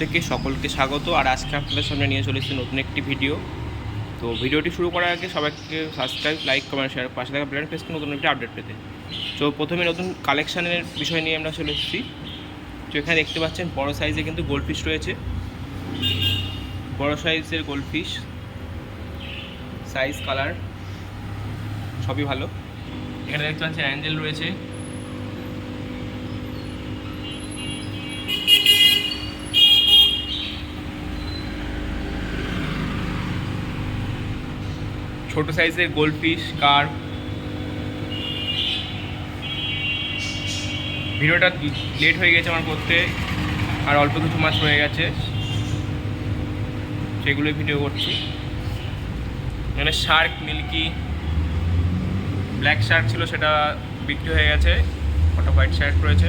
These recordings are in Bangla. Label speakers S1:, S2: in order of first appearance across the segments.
S1: থেকে সকলকে স্বাগত। আর আজকে আপনাদের সামনে নিয়ে চলেছি নতুন একটি ভিডিও। তো ভিডিওটি শুরু করার আগে সবাইকে সাবস্ক্রাইব লাইক কমেন্ট শেয়ার পাশে থাকা প্ল্যান পেজকে নতুন একটি আপডেট পেতে। তো প্রথমে নতুন কালেকশানের বিষয় নিয়ে আমরা চলে এসেছি। তো এখানে দেখতে পাচ্ছেন, বড় সাইজে কিন্তু গোল্ডফিশ রয়েছে। বড় সাইজের গোল্ডফিশ সাইজ কালার সবই ভালো। এখানে দেখতে পাচ্ছেন অ্যাঞ্জেল রয়েছে। ছোট সাইজের গোল্ডফিশ, কার। ভিডিওটা লেট হয়ে গেছে আমার করতে, আর অল্প কিছু মাছ রয়ে গেছে। সেগুলোই ভিডিও করছি। এখানে শার্ক, মিল্কি, ব্ল্যাক শার্ক ছিল, সেটা বিক্রি হয়ে গেছে। ওটা হোয়াইট শার্ক রয়েছে।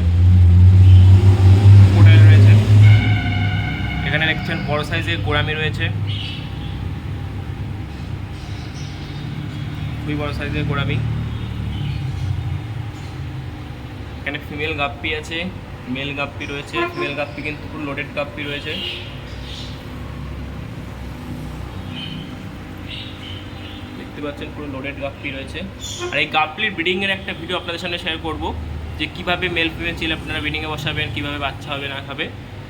S1: রয়েছে। এখানে দেখছেন বড় সাইজের গোড়ামি রয়েছে। খুবই বড় সাইজের গোড়ামি। এখানে ফিমেল গাপ্পি আছে মেল গাপ্পি রয়েছে ফিমেল গাপ্পি কিন্তু পুরো লোডেড গাপ্পি রয়েছে। দেখতে পাচ্ছেন পুরো লোডেড গাপ্পি রয়েছে। আর এই গাপ্পির ব্রিডিংয়ের একটা ভিডিও আপনাদের সামনে শেয়ার করব, যে কীভাবে মেল ফিমেল ছিল, আপনারা ব্রিডিংয়ে বসাবেন, কীভাবে বাচ্চা হবে, না খাবে,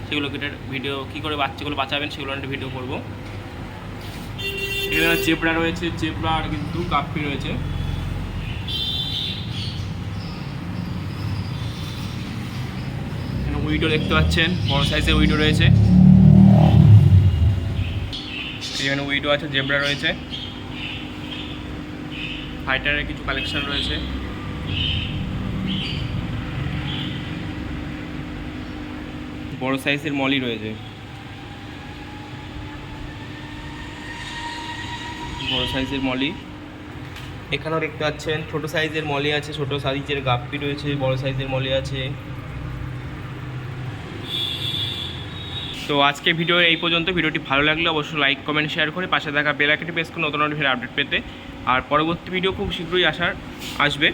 S1: সেগুলো ভিডিও কী করে বাচ্চাগুলো বাঁচাবেন, সেগুলো একটা ভিডিও করব। এখানে চেপড়া রয়েছে চেপড়া আর কিন্তু কাপ্পি রয়েছে। উইডো দেখতে পাচ্ছেন, বড় সাইজের উইডো রয়েছে। এখানে উইডো আছে, জেব্রা রয়েছে। ফাইটারের কিছু কালেকশন রয়েছে। বড় সাইজের মলি রয়েছে। বড় সাইজের মলি। এখানেও দেখতে পাচ্ছেন ছোট সাইজের মলি আছে ছোট সাইজের গাপ্পি রয়েছে বড় সাইজের মলি আছে। তো আজকে ভিডিও এই পর্যন্ত। ভিডিওটি ভালো লাগলে অবশ্যই লাইক কমেন্ট শেয়ার করে পাশে থাকা বেল আইকনটি প্রেস করে নতুন নতুন আপডেট পেতে। আর পরবর্তী ভিডিও খুব শীঘ্রই আসার আসবে।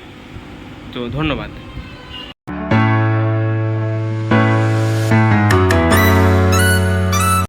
S1: তো ধন্যবাদ।